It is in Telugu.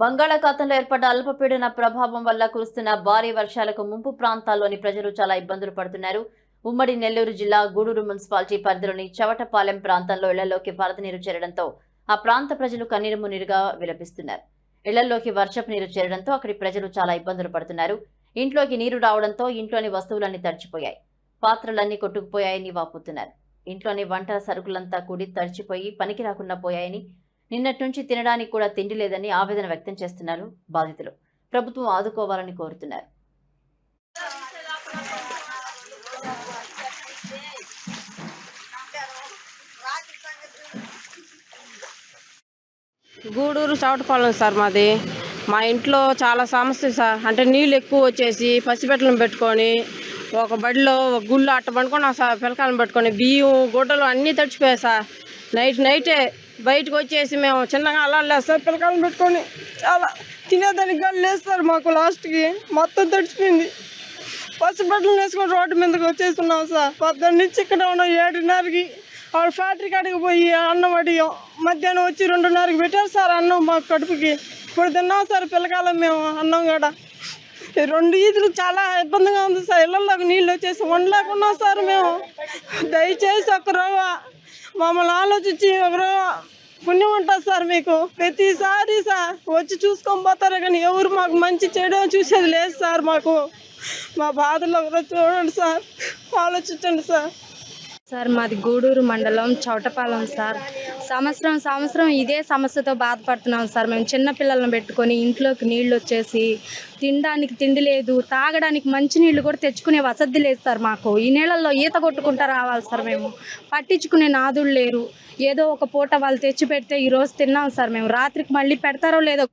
బంగాళాఖాతంలో ఏర్పడ్డ అల్పపీడన ప్రభావం వల్ల కురుస్తున్న భారీ వర్షాలకు ముంపు ప్రాంతాల్లోని ప్రజలు చాలా ఇబ్బందులు పడుతున్నారు. ఉమ్మడి నెల్లూరు జిల్లా గూడూరు మున్సిపాలిటీ పరిధిలోని చవటపాలెం ప్రాంతంలో ఇళ్ళలోకి వరద నీరు చేరడంతో ఆ ప్రాంత ప్రజలు కన్నీరు మున్నీరుగా విలపిస్తున్నారు. ఇళ్ళలోకి వర్షపు నీరు చేరడంతో అక్కడి ప్రజలు చాలా ఇబ్బందులు పడుతున్నారు. ఇంట్లోకి నీరు రావడంతో ఇంట్లోని వస్తువులన్నీ తడిచిపోయాయి. పాత్రలన్నీ కొట్టుకుపోయాయని వాపోతున్నారు. ఇంట్లోని వంట సరుకులంతా కూడి తడిచిపోయి పనికి రాకుండా పోయాయని నిన్నటి నుంచి తినడానికి కూడా తిండి లేదని ఆవేదన వ్యక్తం చేస్తున్నారు బాధితులు. ప్రభుత్వం ఆదుకోవాలని కోరుతున్నారు. గూడూరు చౌటపాలెం సార్ మాది. మా ఇంట్లో చాలా సమస్య సార్. అంటే నీళ్ళు ఎక్కువ వచ్చేసి పసిపెట్టలను పెట్టుకొని ఒక బడిలో ఒక గుళ్ళు అట్ట పండుకొని సార్ పిల్లకాయలను పెట్టుకొని బియ్యం గుడ్డలు అన్నీ తడిచిపోయాయి సార్. నైట్ నైటే బయటకు వచ్చేసి మేము చిన్నగా అలా లేస్తారు సార్ పెట్టుకొని చాలా తినేదానికి కానీ లేస్తారు మాకు లాస్ట్కి మొత్తం తడిచిపోయింది పసిబట్టలు వేసుకొని రోడ్డు మీదకి వచ్చేస్తున్నాం సార్. పొద్దున్న నుంచి ఇక్కడ ఉన్నాం ఏడున్నరకి ఆవిడ ఫ్యాక్టరీ కాడికి పోయి అన్నం అడిగాం మధ్యాహ్నం వచ్చి రెండున్నరకి పెట్టారు సార్ అన్నం మాకు కడుపుకి. ఇప్పుడు తిన్నాం సార్ పిల్లకాయలు మేము అన్నం కూడా. రెండు ఈదులు చాలా ఇబ్బందిగా ఉంది సార్. ఇళ్ళల్లోకి నీళ్ళు వచ్చేసి వండలేకున్నాం సార్ మేము. దయచేసి ఒక రోజు మమ్మల్ని ఆలోచించి ఎవరో పుణ్యం ఉంటుంది సార్ మీకు. ప్రతిసారి సార్ వచ్చి చూసుకొని పోతారు కానీ ఎవరు మాకు మంచి చేయడం చూసేది లేదు సార్ మాకు. మా బాధలు ఎవరో చూడండి సార్. ఆలోచించండి సార్. సార్ మాది గూడూరు మండలం చౌటపాలెం సార్. సంవత్సరం సంవత్సరం ఇదే సమస్యతో బాధపడుతున్నాం సార్. మేము చిన్నపిల్లలను పెట్టుకొని ఇంట్లోకి నీళ్ళు వచ్చేసి తినడానికి తిండి లేదు తాగడానికి మంచి నీళ్ళు కూడా తెచ్చుకునే వసతి లేదు సార్ మాకు. ఈ నీళ్ళల్లో ఈత కొట్టుకుంటా రావాలి సార్ మేము. పట్టించుకునే నాదులు లేరు. ఏదో ఒక పూట వాళ్ళు తెచ్చి పెడితే ఈరోజు తిన్నాం సార్ మేము. రాత్రికి మళ్ళీ పెడతారో లేదో